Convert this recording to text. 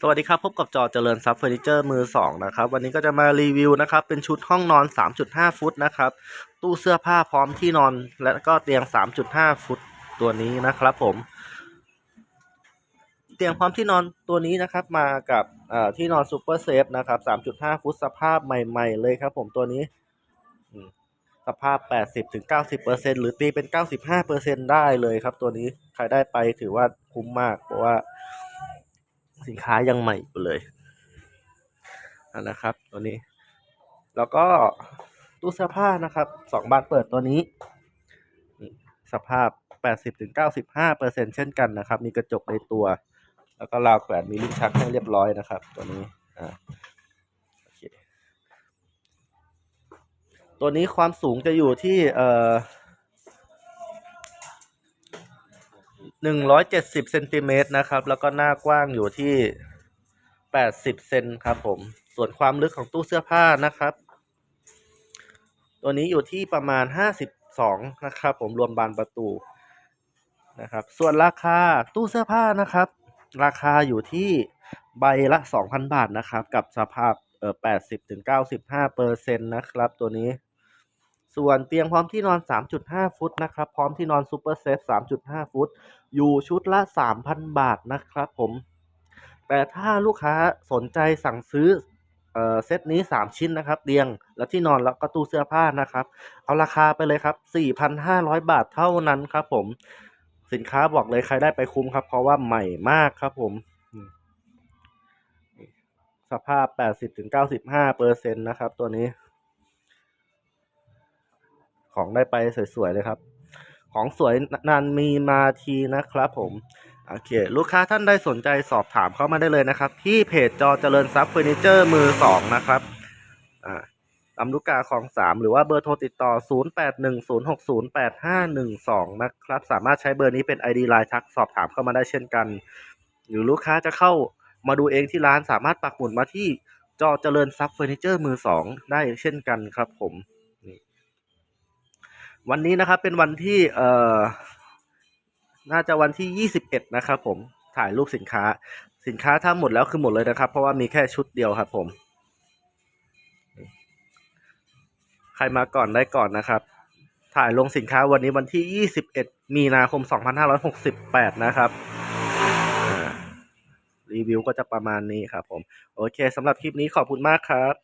สวัสดีครับ พบกับจอเจริญทรัพย์เฟอร์นิเจอร์มือสองนะครับ วันนี้ก็จะมารีวิวนะครับ เป็นชุดห้องนอน 3.5 ฟุตนะครับ ตู้เสื้อผ้าพร้อมที่นอน และก็เตียง 3.5 ฟุตตัวนี้นะครับผม เตียงพร้อมที่นอนตัวนี้นะครับมากับที่นอนซูเปอร์เซฟนะครับ 3.5 ฟุตสภาพใหม่ ๆ เลยครับผมตัวนี้ สภาพ 80-90%หรือตีเป็น 95%ได้เลยครับ ตัวนี้ใครได้ไปถือว่าคุ้มมากเพราะว่า สินค้ายังใหม่อยู่เลยนะครับตัวนี้ แล้วก็ตู้เสื้อผ้านะครับสองบานเปิดตัวนี้ สภาพ 80-95%เช่นกันนะครับ มีกระจกในตัว แล้วก็ราวแขวนมีลิ้นชักให้เรียบร้อยนะครับ ตัวนี้อ่าตัวนี้ความสูงจะอยู่ที่เอ่อ หนึ่งร้อยเจ็ดสิบเซนติเมตรนะครับ แล้วก็หน้ากว้างอยู่ที่แปดสิบเซนครับผม ส่วนความลึกของตู้เสื้อผ้านะครับ ตัวนี้อยู่ที่ประมาณห้าสิบสองนะครับ ผมรวมบานประตูนะครับ ส่วนราคาตู้เสื้อผ้านะครับ ราคาอยู่ที่ใบละสองพันบาทนะครับ กับสภาพเออแปดสิบถึงเก้าสิบห้าเปอร์เซ็นต์นะครับ ตัวนี้ ส่วนเตียงพร้อมที่นอน 3.5 ฟุตนะครับ พร้อมที่นอนซูเปอร์เซฟ 3.5 ฟุต อยู่ชุดละ 3,000 บาทนะครับผม แต่ถ้าลูกค้าสนใจสั่งซื้อเอ่อเซตนี้ 3 ชิ้นนะครับเตียงและที่นอนแล้วก็ตู้เสื้อผ้านะครับ เอาราคาไปเลยครับ 4,500 บาทเท่านั้นครับผม สินค้าบอกเลยใครได้ไปคุ้มครับ เพราะว่าใหม่มากครับผม สภาพ 80-95เปอร์เซ็นต์นะครับตัวนี้ ของได้ไปสวยๆเลยครับ ของสวยนานมีมาทีนะครับผมโอเค ลูกค้าท่านใดสนใจสอบถามเข้ามาได้เลยนะครับ ที่เพจจอเจริญทรัพย์เฟอร์นิเจอร์มือสองนะครับอ่าลำลูกกาคลองสามหรือว่าเบอร์โทรติดต่อ 0810608512 นะครับ สามารถใช้เบอร์นี้เป็น ID ไลน์ทักสอบถามเข้ามาได้เช่นกัน หรือลูกค้าจะเข้ามาดูเองที่ร้านสามารถปักหมุดมาที่จอเจริญทรัพย์เฟอร์นิเจอร์มือสองได้เช่นกันครับผม วันนี้นะครับเป็นวันที่เอ่อน่าจะวันที่ 21 นะครับผมถ่ายรูปสินค้า สินค้าถ้าหมดแล้วคือหมดเลยนะครับ เพราะว่ามีแค่ชุดเดียวครับผม ใครมาก่อนได้ก่อนนะครับ ถ่ายลงสินค้าวันนี้วันที่ 21 มีนาคม 2568 นะครับรีวิวก็จะประมาณนี้ครับผม โอเคสำหรับคลิปนี้ขอบคุณมากครับ